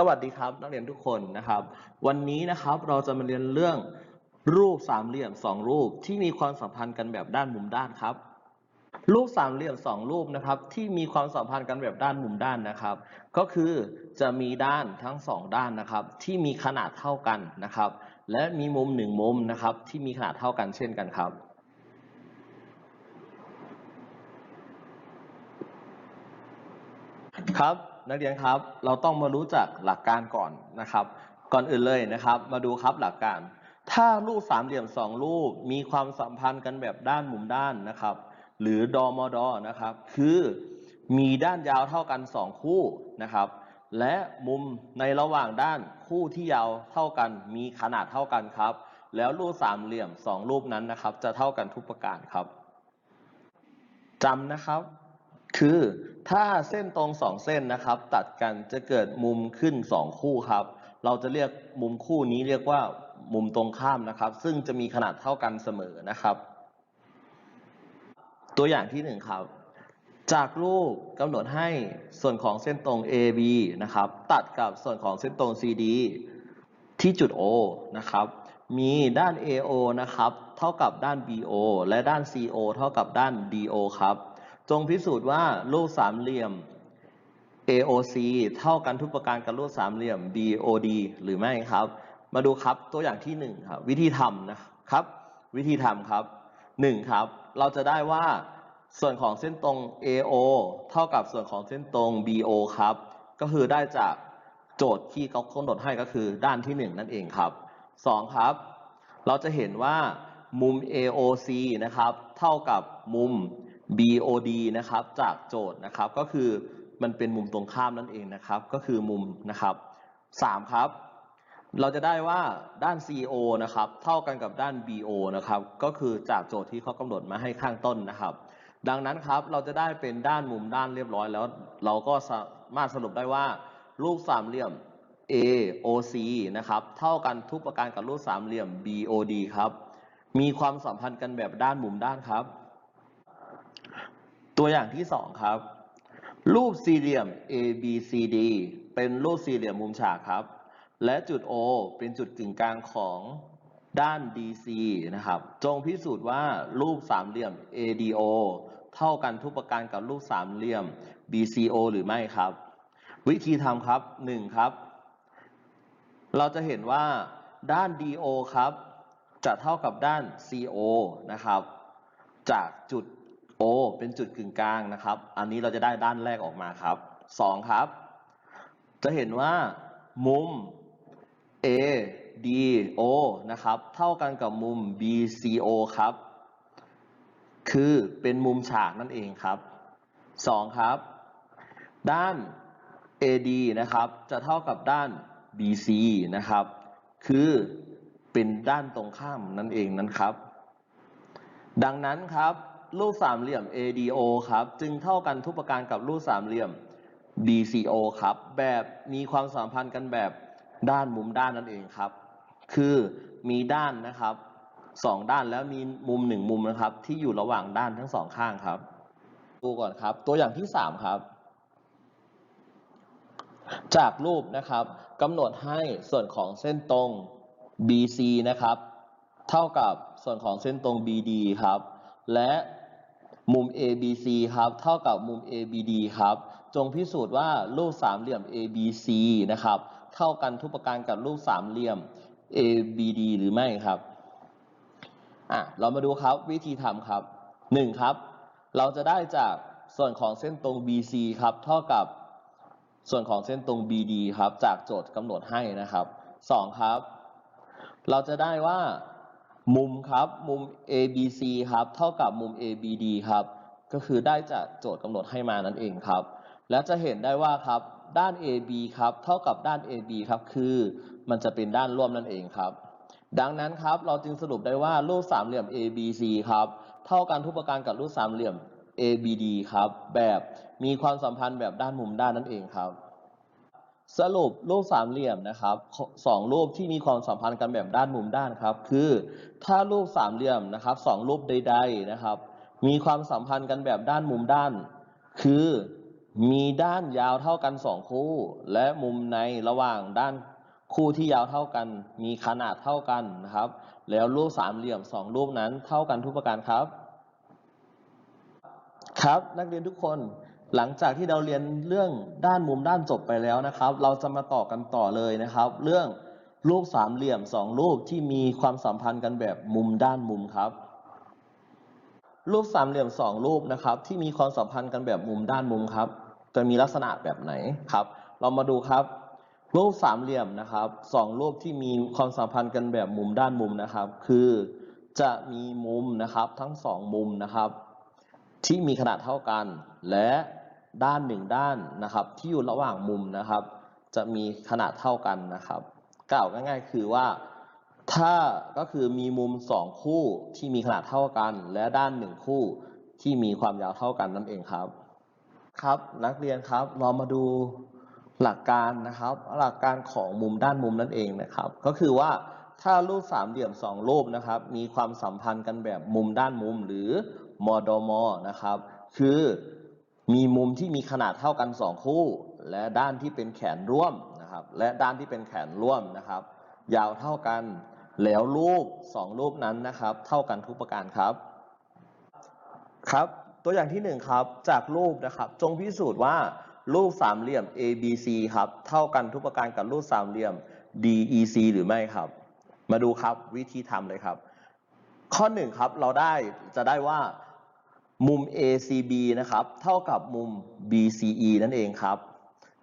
สวัสดีครับ นักเรียนทุกคนนะครับ วันนี้นะครับเราจะมาเรียนเรื่องรูปสามเหลี่ยมสองรูปที่มีความสัมพันธ์กันแบบด้านมุมด้านครับ รูปสามเหลี่ยมสองรูปนะครับที่มีความสัมพันธ์กันแบบด้านมุมด้านนะครับ ก็คือจะมีด้านทั้งสองด้านนะครับ ที่มีขนาดเท่ากันนะครับ และมีมุมหนึ่งมุมนะครับ ที่มีขนาดเท่ากันเช่นกันครับครับ นักเรียนครับเราต้องมารู้จักหลักการก่อนนะครับ ก่อนอื่นเลยนะครับ มาดูครับหลักการ ถ้ารูปสามเหลี่ยมสองรูปมีความสัมพันธ์กันแบบด้านมุมด้านนะครับ หรือดอมอดอนะครับ คือมีด้านยาวเท่ากันสองคู่นะครับ และมุมในระหว่างด้านคู่ที่ยาวเท่ากัน มีขนาดเท่ากันครับ แล้วรูปสามเหลี่ยมสองรูปนั้นนะครับ จะเท่ากันทุกประการครับจำนะครับ คือถ้าเส้นตรงสองเส้นนะครับ ตัดกันจะเกิดมุมขึ้นสองคู่ครับ เราจะเรียกมุมคู่นี้เรียกว่ามุมตรงข้ามนะครับ ซึ่งจะมีขนาดเท่ากันเสมอนะครับ ตัวอย่างที่หนึ่งครับ จากรูปกำหนดให้ส่วนของเส้นตรง AB นะครับ ตัดกับส่วนของเส้นตรง CD ที่จุด O นะครับ มีด้าน AO นะครับ เท่ากับด้าน BO และด้าน CO เท่ากับด้าน DO ครับ จงพิสูจน์ว่ารูปสามเหลี่ยม AOC เท่ากันทุกประการกับรูปสามเหลี่ยม BOD หรือไม่ครับ มาดูครับตัวอย่างที่หนึ่งครับ วิธีทำนะครับ วิธีทำครับหนึ่งครับ เราจะได้ว่าส่วนของเส้นตรง AO เท่ากับส่วนของเส้นตรง BO ครับ ก็คือได้จากโจทย์ที่เขากำหนดให้ก็คือด้านที่หนึ่งนั่นเองครับสองครับ เราจะเห็นว่ามุม AOC นะครับ เท่ากับมุม BOD นะครับจากโจทย์นะครับก็คือมันเป็นมุมตรงข้ามนั่นเองนะครับ ก็คือมุมนะครับสามครับ เราจะได้ว่าด้าน CO นะครับเท่ากันกับด้าน BO นะครับก็คือจากโจทย์ที่เขากำหนดมาให้ข้างต้นนะครับ ดังนั้นครับเราจะได้เป็นด้านมุมด้านเรียบร้อยแล้ว เราก็สามารถสรุปได้ว่า รูปสามเหลี่ยม AOC นะครับเท่ากันทุกประการกับรูปสามเหลี่ยม BOD ครับมีความสัมพันธ์กันแบบด้านมุมด้านครับ ตัวอย่างที่สองครับ รูปสี่เหลี่ยม ABCD เป็นรูปสี่เหลี่ยมมุมฉากครับ และจุด O เป็นจุดกึ่งกลางของด้าน DC นะครับ จงพิสูจน์ว่ารูปสามเหลี่ยม ADO เท่ากันทุกประการกับรูปสามเหลี่ยม BCO หรือไม่ครับ วิธีทำครับหนึ่งครับ เราจะเห็นว่าด้าน DO ครับ จะเท่ากับด้าน CO นะครับ จากจุด เป็นจุดกึ่งกลางนะครับ อันนี้เราจะได้ด้านแรกออกมาครับสองครับ จะเห็นว่ามุม ADO นะครับ เท่ากันกับมุม BCO ครับ คือเป็นมุมฉากนั่นเองครับสองครับ ด้าน AD นะครับ จะเท่ากับด้าน BC นะครับ คือเป็นด้านตรงข้ามนั่นเองนะครับ ดังนั้นครับ รูปสามเหลี่ยม ADO ครับ จึงเท่ากันทุกประการกับรูปสามเหลี่ยม BCO ครับ แบบมีความสัมพันธ์กันแบบด้านมุมด้านนั่นเองครับ คือมีด้านนะครับสองด้านแล้วมีมุมหนึ่งมุมนะครับ ที่อยู่ระหว่างด้านทั้งสองข้างครับ ดูก่อนครับ ตัวอย่างที่สามครับ จากรูปนะครับกำหนดให้ส่วนของเส้นตรง BC นะครับ เท่ากับส่วนของเส้นตรง BD ครับ และ มุม ABC ครับเท่ากับมุม ABD ครับ จงพิสูจน์ว่ารูปสามเหลี่ยม ABC นะครับเท่ากันทุกประการกับรูปสามเหลี่ยม ABD หรือไม่ครับอะเรามาดูครับวิธีทำครับ1ครับ เราจะได้จากส่วนของเส้นตรง BC ครับเท่ากับส่วนของเส้นตรง BD ครับจากโจทย์กำหนดให้นะครับ2ครับ เราจะได้ว่า มุมครับมุม ABC ครับเท่ากับมุม ABD ครับ ก็คือได้จากโจทย์กำหนดให้มานั่นเองครับ และจะเห็นได้ว่าครับด้าน AB ครับเท่ากับด้าน AB ครับคือมันจะเป็นด้านร่วมนั่นเองครับ ดังนั้นครับเราจึงสรุปได้ว่ารูปสามเหลี่ยม ABC ครับเท่ากันทุกประการกับรูปสามเหลี่ยม ABD ครับแบบมีความสัมพันธ์แบบด้านมุมด้านนั่นเองครับ สรุปรูปสามเหลี่ยมนะครับสองรูปที่มีความสัมพันธ์กันแบบด้านมุมด้านครับ คือถ้ารูปสามเหลี่ยมนะครับสองรูปใด ๆนะครับ มีความสัมพันธ์กันแบบด้านมุมด้าน คือมีด้านยาวเท่ากันสองคู่ และมุมในระหว่างด้านคู่ที่ยาวเท่ากัน มีขนาดเท่ากันนะครับ แล้วรูปสามเหลี่ยมสองรูปนั้นเท่ากันทุกประการครับ ครับนักเรียนทุกคน หลังจากที่เราเรียนเรื่องด้านมุมด้านจบไปแล้วนะครับ เราจะมาต่อกันต่อเลยนะครับ เรื่องรูปสามเหลี่ยมสองรูปที่มีความสัมพันธ์กันแบบมุมด้านมุมครับ รูปสามเหลี่ยมสองรูปนะครับ ที่มีความสัมพันธ์กันแบบมุมด้านมุมครับ จะมีลักษณะแบบไหนครับ เรามาดูครับ รูปสามเหลี่ยมนะครับสองรูปที่มีความสัมพันธ์กันแบบมุมด้านมุมนะครับ คือจะมีมุมนะครับทั้งสองมุมนะครับ ที่มีขนาดเท่ากันและ ด้านหนึ่งด้านนะครับ ที่อยู่ระหว่างมุมนะครับ จะมีขนาดเท่ากันนะครับกล่าวง่ายๆคือว่า ถ้าก็คือมีมุมสองคู่ที่มีขนาดเท่ากัน และด้านหนึ่งคู่ที่มีความยาวเท่ากันนั่นเองครับ ครับนักเรียนครับเรามาดูหลักการนะครับ หลักการของมุมด้านมุมนั่นเองนะครับ ก็คือว่าถ้ารูปสามเหลี่ยมสองรูปนะครับ มีความสัมพันธ์กันแบบมุมด้านมุมหรือมอดมนะครับ คือ มีมุมที่มีขนาดเท่ากันสองคู่ และด้านที่เป็นแขนร่วมนะครับ และด้านที่เป็นแขนร่วมนะครับ ยาวเท่ากัน แล้วรูปสองรูปนั้นนะครับ เท่ากันทุกประการครับ ครับ ตัวอย่างที่หนึ่งครับ จากรูปนะครับ จงพิสูจน์ว่ารูปสามเหลี่ยม ABC ครับ เท่ากันทุกประการกับรูปสามเหลี่ยม DEC หรือไม่ครับ มาดูครับวิธีทำเลยครับ ข้อหนึ่งครับ เราได้จะได้ว่า มุม ACB นะครับ เท่ากับมุม BCE นั่นเองครับ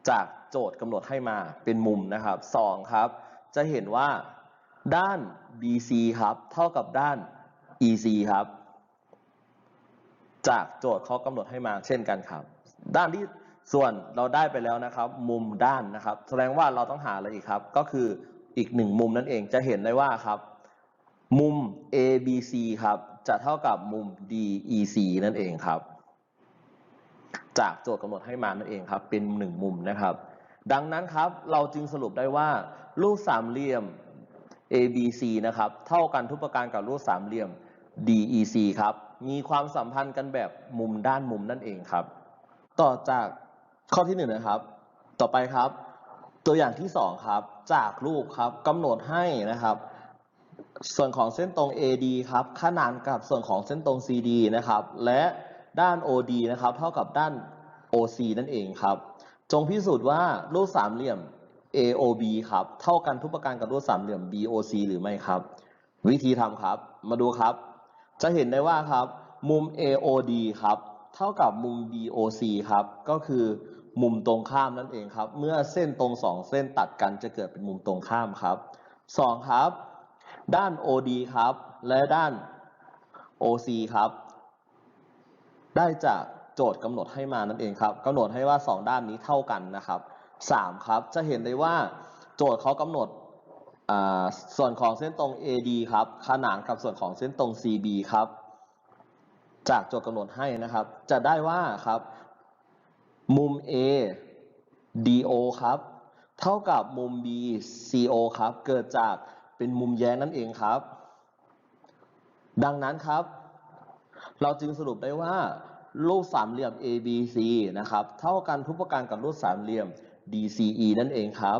จากโจทย์กำหนดให้มาเป็นมุมนะครับสองครับ จะเห็นว่าด้าน BC ครับ เท่ากับด้าน EC ครับ จากโจทย์เขากำหนดให้มาเช่นกันครับ ด้านที่ส่วนเราได้ไปแล้วนะครับ มุมด้านนะครับ แสดงว่าเราต้องหาอะไรอีกครับ ก็คืออีกหนึ่งมุมนั่นเองจะเห็นได้ว่าครับ มุม ABC ครับ จะเท่ากับมุม DEC นั่นเองครับ จากโจทย์กำหนดให้มานั่นเองครับ เป็นหนึ่งมุมนะครับ ดังนั้นครับเราจึงสรุปได้ว่า รูปสามเหลี่ยม ABC นะครับ เท่ากันทุกประการกับรูปสามเหลี่ยม DEC ครับ มีความสัมพันธ์กันแบบมุมด้านมุมนั่นเองครับ ต่อจากข้อที่หนึ่งนะครับ ต่อไปครับ ตัวอย่างที่สองครับ จากรูปครับกำหนดให้นะครับ ส่วนของเส้นตรง AD ครับขนานกับส่วนของเส้นตรง CD นะครับ และด้าน OD นะครับ เท่ากับด้าน OC นั่นเองครับ จงพิสูจน์ว่ารูปสามเหลี่ยม AOB ครับ เท่ากันทุกประการกับรูปสามเหลี่ยม BOC หรือไม่ครับ วิธีทำครับ มาดูครับ จะเห็นได้ว่าครับ มุม AOD ครับ เท่ากับมุม BOC ครับ ก็คือมุมตรงข้ามนั่นเองครับ เมื่อเส้นตรงสองเส้นตัดกันจะเกิดเป็นมุมตรงข้ามครับสองครับ ด้าน OD ครับ และด้าน OC ครับ ได้จากโจทย์กำหนดให้มานั่นเองครับกำหนดให้ว่า 2 ด้านนี้เท่ากันนะครับ 3 ครับ จะเห็นได้ว่าโจทย์เขากำหนดส่วนของเส้นตรง AD ครับ ขนานกับส่วนของเส้นตรง CB ครับ จากโจทย์กำหนดให้นะครับ จะได้ว่าครับ มุม A DO ครับ เท่ากับมุม B CO ครับ เกิดจาก เป็นมุมแย้งนั่นเองครับ ดังนั้นครับ เราจึงสรุปได้ว่ารูปสามเหลี่ยม ABC นะครับ เท่ากันทุกประการกับรูปสามเหลี่ยม DCE นั่นเองครับ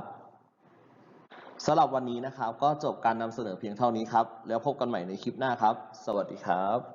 สำหรับวันนี้นะครับ ก็จบการนำเสนอเพียงเท่านี้ครับ แล้วพบกันใหม่ในคลิปหน้าครับ สวัสดีครับ